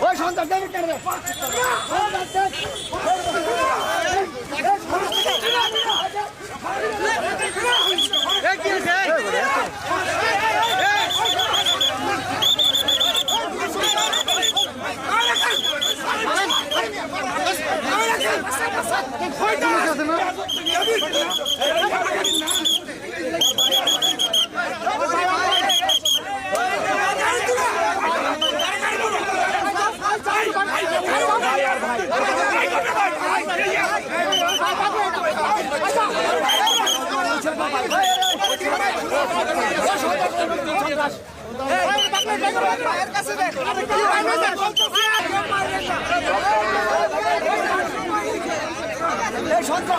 ওই সন্তান দেবে কেন রে? এই সন্তান,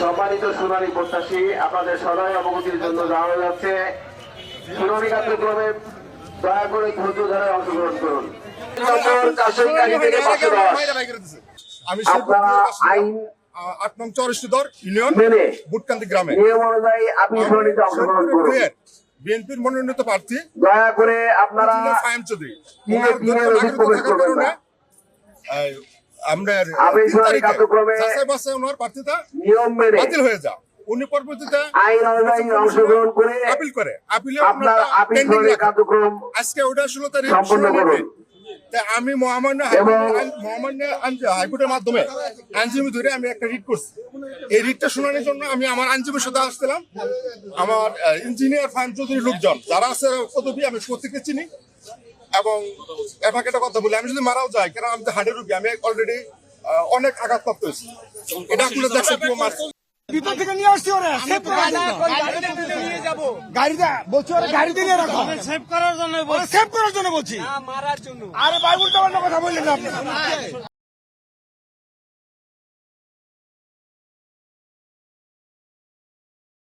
সম্মানিত শুনানি প্রত্যাশী আপনাদের সদয় অবগতির জন্য জানানো যাচ্ছে। শুনানি কার্যক্রমে দয়া করে ধৈর্য ধরে অংশগ্রহণ করুন। নম্বর চারশো একাশি থেকে পাঁচশো দশ আমি আপনারা আইন আট নং চরিষ্ঠদর ইউনিয়ন বুটকান্দি গ্রামে। নিয়ম অনুযায়ী আপনি শুনানিতে অংশগ্রহণ করুন। বিএনপির মনোনীত প্রার্থী। দয়া করে আপনারা ফায়াম চৌধুরী। আমরা নিয়ম মেনে বাতিল হয়ে উনি পরবর্তীতে অংশগ্রহণ করে আপিল করে। আপিলে আপনার কার্যক্রম আজকে ওটা ষোলো তারিখ আমি মহামান্য মহামান্য হাইকোর্টের মাধ্যমে আইনজীবী ধরে আমি একটা রিট করছি। এই রিটটা শোনানোর জন্য আমি আমার আইনজীবীর সাথে আসছিলাম। আমার ইঞ্জিনিয়ার ফাইম চৌধুরী লোকজন যারা আছে পদবী আমি প্রত্যেককে চিনি। এবং এবার একটা কথা বলি আমি যদি মারাও যাই কারণ আমি তো হার্টের রুগী আমি অলরেডি অনেক আঘাতপ্রাপ্ত হয়েছি। এটা আপনারা দেখছেন ভিতর থেকে নিয়ে আসছি ওরা সেভ করার জন্য। গাড়িতে বলছি ওরা গাড়িতে নিয়ে রাখো। সেভ করার জন্য সেভ করার জন্য বলছি। মারার জন্য। আরে বাইবুল টাবার কথা বললেন আপনি।